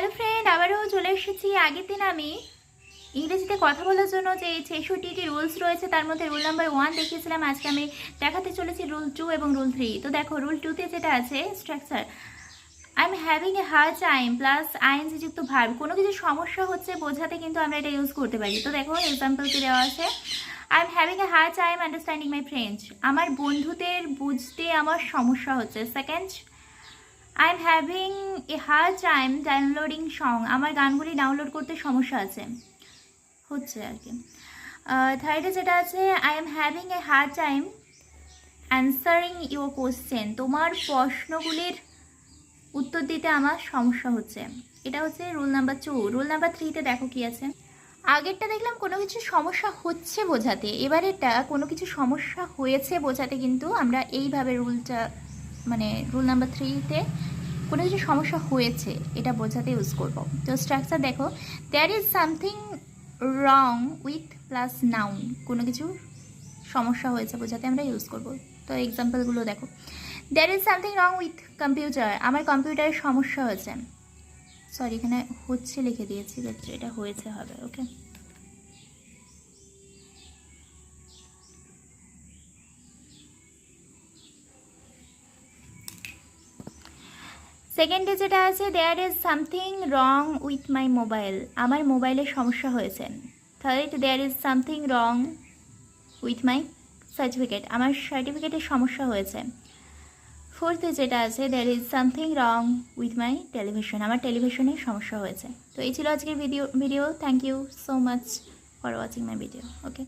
Hello friend আবারও চলে এসেছি। আগের দিন আমি ইংরেজিতে কথা বলার জন্য যে ছেষট্টি ছেষট্টিটি রুলস রয়েছে, তার মধ্যে রুল নাম্বার ওয়ান দেখিয়েছিলাম। আজকে আমি দেখাতে চলেছি রুল টু এবং রুল থ্রি তো দেখো রুল টুতে যেটা আছে structure I am having a hard time plus ING যুক্ত ভার্ব কোনো কিছু সমস্যা হচ্ছে বোঝাতে কিন্তু আমরা এটা ইউজ করতে পারি। তো দেখো এক্সাম্পলকে দেওয়া আছে? I am having a hard time understanding my friends আমার বন্ধুদের বুঝতে আমার সমস্যা হচ্ছে। Second I am having a hard time downloading song আমার গানগুলি ডাউনলোড করতে সমস্যা আছে। হচ্ছে আর কি। থার্ডে যেটা আছে I am having a hard time answering your question তোমার প্রশ্নগুলির উত্তর দিতে আমার সমস্যা হচ্ছে। এটা হচ্ছে rule number two rule number থ্রিতে দেখো কি আছে। আগেরটা দেখলাম কোনো কিছু সমস্যা হচ্ছে বোঝাতে। এবারেরটা কোনো কিছু সমস্যা হয়েছে বোঝাতে কিন্তু আমরা এইভাবে রুলটা মানে রুল নাম্বার থ্রিতে কোনো কিছু সমস্যা হয়েছে, এটা বোঝাতে ইউজ করব। তো স্ট্রাকচার দেখো there is something wrong with plus noun কোনো কিছু সমস্যা হয়েছে বোঝাতে আমরা ইউজ করব। তো এক্সাম্পলগুলো দেখো। There is something wrong with computer আমার কম্পিউটারের সমস্যা হয়েছে। সরি এখানে হচ্ছে লিখে দিয়েছি এটা হয়েছে হবে ওকে সেকেন্ডে যেটা আছে there is something wrong with my mobile আমার মোবাইলের সমস্যা হয়েছে। Third there is something wrong with my certificate আমার সার্টিফিকেটের সমস্যা হয়েছে। ফোর্থে যেটা আছে there is something wrong with my television আমার টেলিভিশনের সমস্যা হয়েছে। তো এই ছিল আজকের video video thank you so much for watching my video okay